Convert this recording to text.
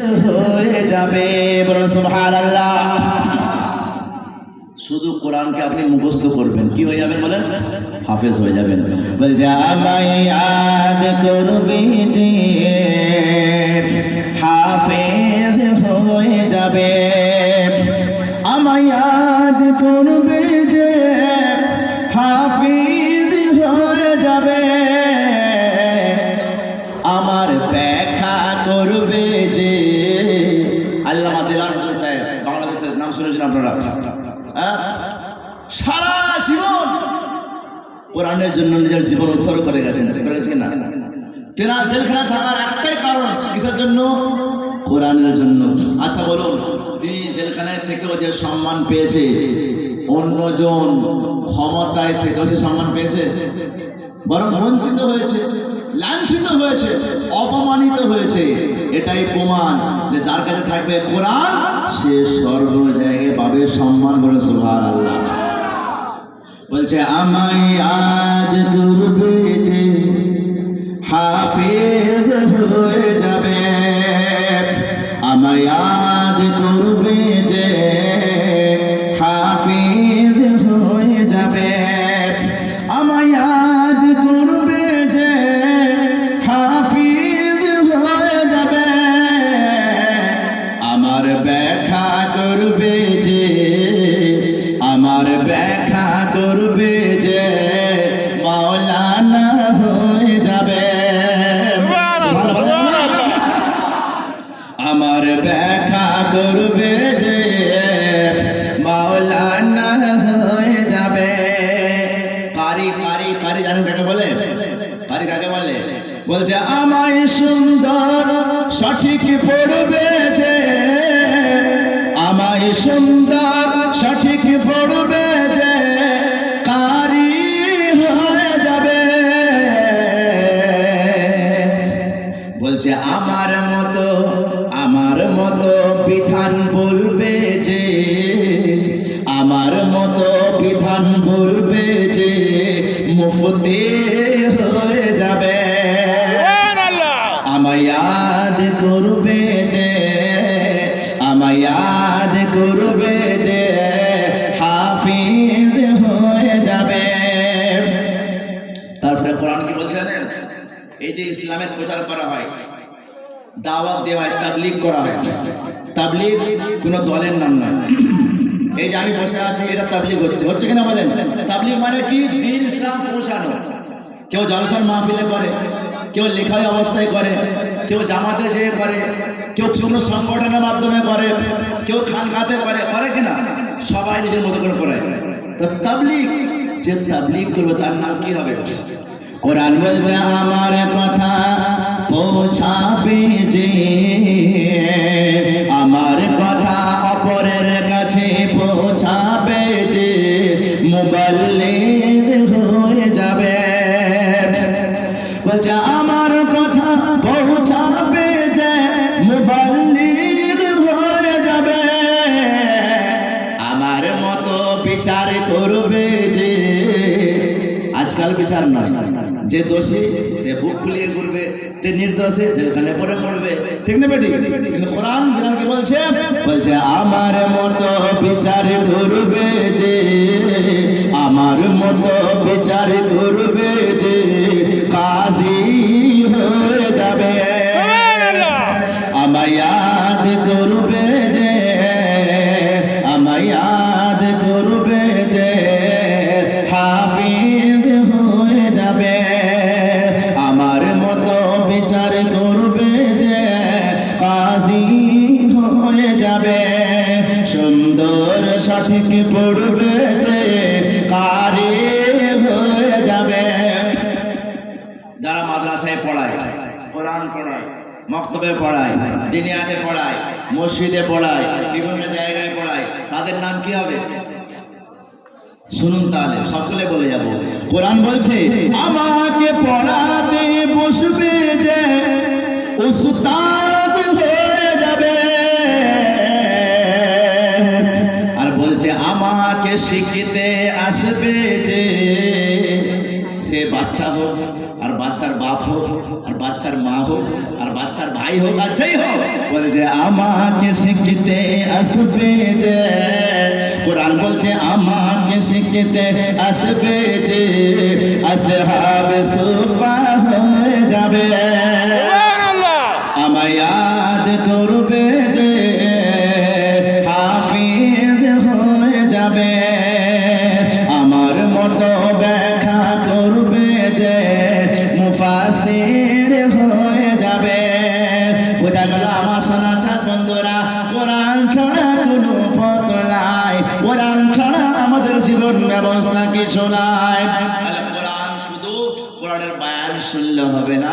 হয়ে যাবে। বলুন, সুবহানাল্লাহ। শুধু কোরআনকে আপনি মুখস্থ করবেন। কি হয়ে যাবেন বলেন? হাফেজ হয়ে যাবেন। বল আমায় আদ করবি হোসেন সাহেব, বাংলাদেশের নাম শুনেছেন আপনারা? হ্যাঁ? সারা জীবন কোরআনের জন্য নিজের জীবন উৎসর্গ করে গেছেন করে গেছেন না? তেনা জেলখানা থাকার একটাই কারণ কিসের জন্য? কোরআনের জন্য। আচ্ছা বলুন, তিনি জেলখানায় থেকেও যে সম্মান পেয়েছে, অন্যজন ক্ষমতায় থেকেও সে সম্মান পেয়েছে? বরং বঞ্চিত হয়েছে, লাঞ্ছিত হয়েছে, অপমানিত হয়েছে। এটাই প্রমাণ যে যার কাছে থাকবে কোরআন, সে সর্ব জায়গায় পাবে সম্মান করে সুভার আল্লাহ বলছে, আমায় আজ করবে যে হাফেজ হয়ে যাবে। আমায় বলছে আমায় সুন্দর সঠিক পড়বে যে, আমায় সুন্দর সঠিক পড়বে যে কারি হয়ে যাবে। বলছে, আমার মতো আমার মতো বিধান বলবে যে, আমার মতো বিধান বলবে যে, মুফতে করবে যে হাফিজ হয়ে যাবে। তারপরে কোরআন কি বলছে জানেন? এই যে ইসলামের প্রচার করা হয়, দাওয়াত দেওয়া হয়, তাবলিগ করা হয়। তাবলিগ কোনো দলের নাম নয়। এই যে আমি বসে আছি, এটা তাবলিগ হচ্ছে। হচ্ছে কিনা বলেন? তাবলিগ মানে কি? দিন ইসলাম পৌঁছানো। কেউ জলসার মাহফিলে করে, কেউ লেখাই অবস্থায় করে, কেউ জামাতে যেয়ে করে, কেউ কোনো সংগঠনের মাধ্যমে করে, কেউ খানখাতে করে করে কিনা? সবাই নিজের মতো করে করে তো তাবলিগ, যে তাবলিগ করবে তার নাম কি হবে? কোরআন বলছে, আমার কথা আমার মতো বিচার করবে যে, আজকাল বিচার নয়। যে দোষী সে বুক খুলিয়ে ঘুরবে, যে নির্দোষী জেলখানে পরে পড়বে ঠিক না বেটি? কিন্তু কোরআন বিধান কি বলছে? বলছে, আমার মতো বিচার করবে যে, আমার মতো বিচার করবে যাবে। সুন্দর সঠিক পড়বে যে কারি হয়ে যাবে। যারা মাদ্রাসায় পড়ায়, কোরআন পড়ায়, মক্তবে পড়ায়, দিনিয়াতে পড়ায়, মসজিদে পড়ায়, বিভিন্ন জায়গায় পড়ায়, তাদের নাম কি হবে? শুনুন তাহলে, সকলে বলে যাব, কোরআন বলছে, আমাকে পড়াতে বসবে যে উস্তাদ के शिखते आसबे जे से बच्चा हो, और बच्चा बाप हो, और बच्चा माँ हो, और बच्चा भाई हो बच्चे हो। बोल जे आमा के शिखते आसबे जे कुरान बोल जे आमा के शिखते आसबे जे अस्हाब सुफा ছাড়া কোনো পথ নাই। কোরআন ছাড়া আমাদের জীবন ব্যবস্থা কিছু নাই। কোরআন শুধু কোরআনের বায়ান শুনলে হবে না।